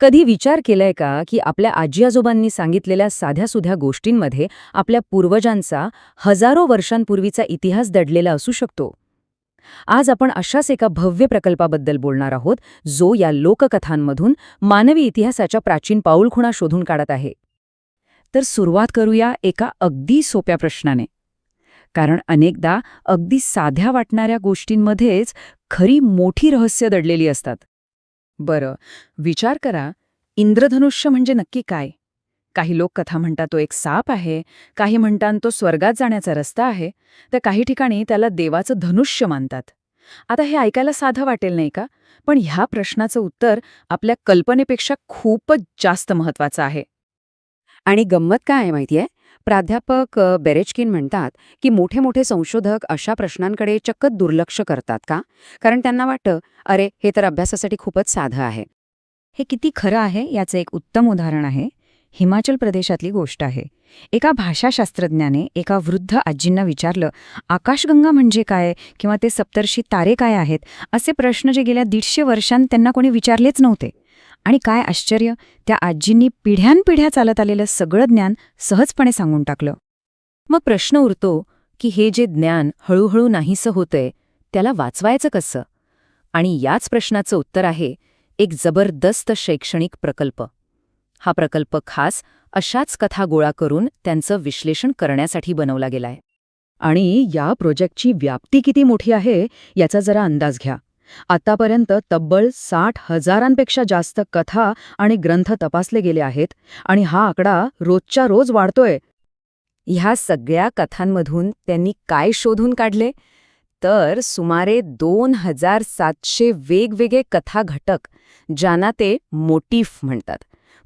कधी विचार केलाय का की आपल्या आजी आजोबांनी सांगितलेल्या साध्यासुध्या गोष्टींमध्ये आपल्या पूर्वजांचा हजारो वर्षांपूर्वीचा इतिहास दडलेला असू शकतो? आज आपण अशाच एका भव्य प्रकल्पाबद्दल बोलणार आहोत जो या लोककथांमधून मानवी इतिहासाच्या प्राचीन पाऊलखुणा शोधून काढत आहे. तर सुरुवात करूया एका अगदी सोप्या प्रश्नाने. कारण अनेकदा अगदी साध्या वाटणाऱ्या गोष्टींमध्येच खरी मोठी रहस्य दडलेली असतात. बरं विचार करा इंद्रधनुष्य म्हणजे नक्की काय? काही लोक कथा म्हणतात तो एक साप आहे काही म्हणतात तो स्वर्गात जाण्याचा रस्ता आहे तर काही ठिकाणी त्याला देवाचं धनुष्य मानतात. आता हे ऐकायला साधं वाटेल नाही का? पण ह्या प्रश्नाचं उत्तर आपल्या कल्पनेपेक्षा खूपच जास्त महत्वाचं आहे. आणि गंमत काय आहे माहितीये? प्राध्यापक बेरेचकिन म्हणतात की मोठे मोठे संशोधक अशा प्रश्नांकडे चक्क दुर्लक्ष करतात का? कारण त्यांना वाटतं अरे हे तर अभ्यासासाठी खूपच साधं आहे. हे किती खरं आहे याचं एक उत्तम उदाहरण आहे. हिमाचल प्रदेशातली गोष्ट आहे. एका भाषाशास्त्रज्ञाने एका वृद्ध आजींना विचारलं आकाशगंगा म्हणजे काय? किंवा ते सप्तर्षी तारे काय आहेत? असे प्रश्न जे गेल्या दीडशे वर्षांत त्यांना कोणी विचारलेच नव्हते. आणि काय आश्चर्य त्या आजींनी पिढ्यानपिढ्या चालत आलेलं सगळं ज्ञान सहजपणे सांगून टाकलं. मग प्रश्न उरतो की हे जे ज्ञान हळूहळू नाहीसं होतंय त्याला वाचवायचं कसं? आणि याच प्रश्नाचं उत्तर आहे एक जबरदस्त शैक्षणिक प्रकल्प. हा प्रकल्प खास अशाच कथा गोळा करून त्यांचं विश्लेषण करण्यासाठी बनवला गेलाय. आणि या प्रोजेक्टची व्याप्ती किती मोठी आहे याचा जरा अंदाज घ्या. आतापर्यंत तब्बल साठ हजारांपेक्षा जास्त कथा आणि ग्रंथ तपासले गेले आहेत आणि हा आकडा रोजच्या रोज वाढतोय. ह्या सगळ्या कथांमधून त्यांनी काय शोधून काढले? तर सुमारे दोन हजार सातशे वेगवेगळे कथा घटक ज्यांना ते मोटिफ म्हणतात.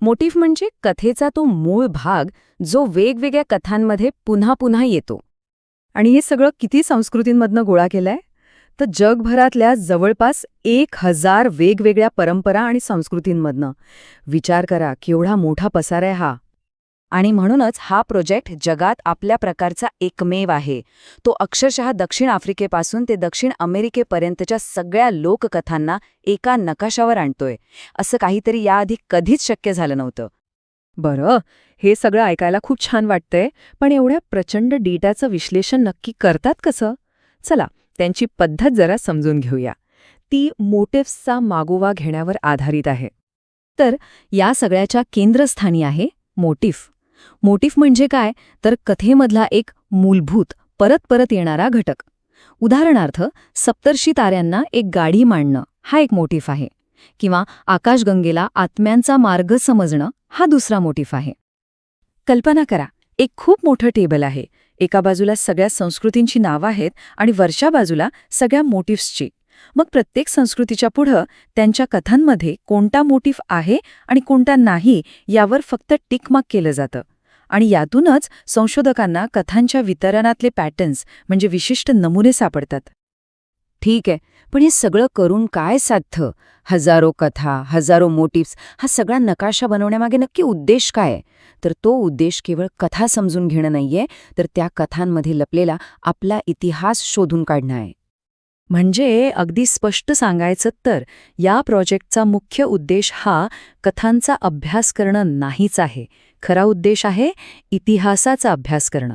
मोटिफ म्हणजे कथेचा तो मूळ भाग जो वेगवेगळ्या कथांमध्ये पुन्हा पुन्हा येतो. आणि हे सगळं किती संस्कृतींमधनं गोळा केलंय? तर जगभरातल्या जवळपास एक हजार वेगवेगळ्या परंपरा आणि संस्कृतींमधनं. विचार करा केवढा मोठा पसार आहे हा. आणि म्हणूनच हा प्रोजेक्ट जगात आपल्या प्रकारचा एकमेव आहे. तो अक्षरशः दक्षिण आफ्रिकेपासून ते दक्षिण अमेरिकेपर्यंतच्या सगळ्या लोककथांना एका नकाशावर आणतोय. असं काहीतरी याआधी कधीच शक्य झालं नव्हतं. बरं हे सगळं ऐकायला खूप छान वाटतंय पण एवढ्या प्रचंड डेटाचं विश्लेषण नक्की करतात कसं? चला त्यांची पद्धत जरा समजून घेऊया. ती मोटिव्सचा मागोवा घेण्यावर आधारित आहे. तर या सगळ्याच्या केंद्रस्थानी आहे मोटिफ मोटिफ म्हणजे काय? तर कथेमधला एक मूलभूत परत परत येणारा घटक. उदाहरणार्थ सप्तर्षी ताऱ्यांना एक गाडी मांडणं हा एक मोटिफ आहे. किंवा आकाशगंगेला आत्म्यांचा मार्ग समजणं हा दुसरा मोटिफ आहे. कल्पना करा एक खूप मोठं टेबल आहे. एका बाजूला सगळ्या संस्कृतींची नावं आहेत आणि वरच्या बाजूला सगळ्या मोटिव्सची. मग प्रत्येक संस्कृतीच्या पुढं त्यांच्या कथांमध्ये कोणता मोटिफ आहे आणि कोणता नाही यावर फक्त टिकमार्क केलं जातं. आणि यातूनच संशोधकांना कथांच्या वितरणातले पॅटर्न्स म्हणजे विशिष्ट नमुने सापडतात. ठीक आहे पण हे सगळं करून काय साध्य? हजारो कथा हजारो मोटिव्स हा सगळा नकाशा बनवण्यामागे नक्की उद्देश काय? तर तो उद्देश केवळ कथा समजून घेणं नाहीये तर त्या कथांमध्ये लपलेला आपला इतिहास शोधून काढणं आहे. म्हणजे अगदी स्पष्ट सांगायचं तर या प्रोजेक्टचा मुख्य उद्देश हा कथांचा अभ्यास करणं नाहीच आहे. खरा उद्देश आहे इतिहासाचा अभ्यास करणं.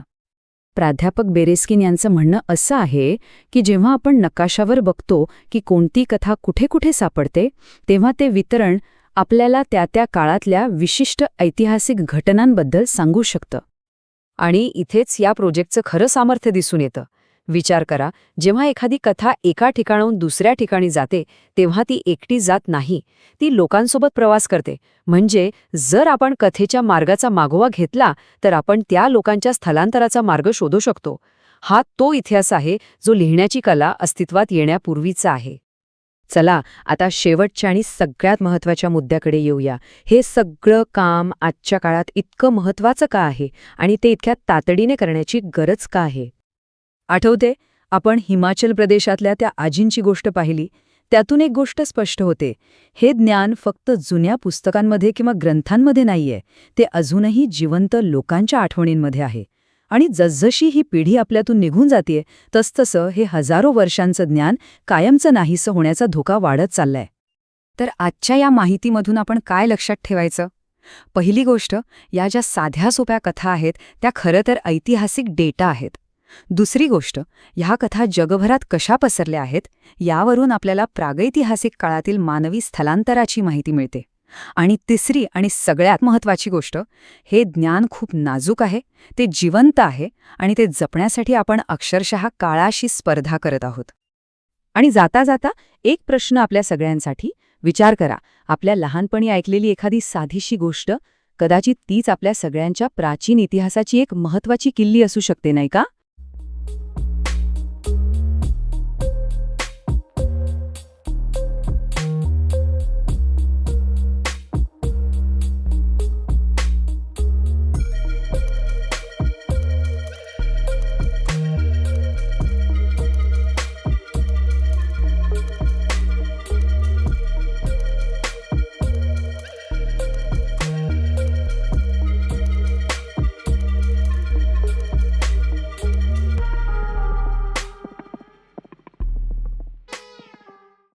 प्राध्यापक बेरेस्किन यांचं म्हणणं असं आहे की जेव्हा आपण नकाशावर बघतो की कोणती कथा कुठे कुठे सापडते तेव्हा ते वितरण आपल्याला त्या त्या काळातल्या विशिष्ट ऐतिहासिक घटनांबद्दल सांगू शकतं. आणि इथेच या प्रोजेक्टचं खरं सामर्थ्य दिसून येतं. विचार करा जेव्हा एखादी कथा एका ठिकाणाहून दुसऱ्या ठिकाणी जाते तेव्हा ती एकटी जात नाही. ती लोकांसोबत प्रवास करते. म्हणजे जर आपण कथेच्या मार्गाचा मागोवा घेतला तर आपण त्या लोकांच्या स्थलांतराचा मार्ग शोधू शकतो. हा तो इतिहास आहे जो लिहिण्याची कला अस्तित्वात येण्यापूर्वीचा आहे. चला आता शेवटच्या आणि सगळ्यात महत्त्वाच्या मुद्द्याकडे येऊया. हे सगळं काम आजच्या काळात इतकं महत्वाचं का आहे? आणि ते इतक्या तातडीने करण्याची गरज का आहे? आठवते आपण हिमाचल प्रदेशातल्या त्या आजींची गोष्ट पाहिली. त्यातून एक गोष्ट स्पष्ट होते. हे ज्ञान फक्त जुन्या पुस्तकांमध्ये किंवा ग्रंथांमध्ये नाहीये. ते अजूनही जिवंत लोकांच्या आठवणींमध्ये आहे. आणि जसजशी ही पिढी आपल्यातून निघून जाते तसतसं हे हजारो वर्षांचं ज्ञान कायमचं नाहीसं होण्याचा धोका वाढत चाललाय. तर आजच्या या माहितीमधून आपण काय लक्षात ठेवायचं? पहिली गोष्ट या ज्या साध्या सोप्या कथा आहेत त्या खरं तर ऐतिहासिक डेटा आहेत. दुसरी गोष्ट ह्या कथा जगभरात कशा पसरल्या आहेत यावरून आपल्याला प्रागैतिहासिक काळातील मानवी स्थलांतराची माहिती मिळते. आणि तिसरी आणि सगळ्यात महत्त्वाची गोष्ट हे ज्ञान खूप नाजूक आहे ते जिवंत आहे आणि ते जपण्यासाठी आपण अक्षरशः काळाशी स्पर्धा करत आहोत. आणि जाता जाता एक प्रश्न आपल्या सगळ्यांसाठी विचार करा आपल्या लहानपणी ऐकलेली एखादी साधीशी गोष्ट कदाचित तीच आपल्या सगळ्यांच्या प्राचीन इतिहासाची एक महत्वाची किल्ली असू शकते नाही का?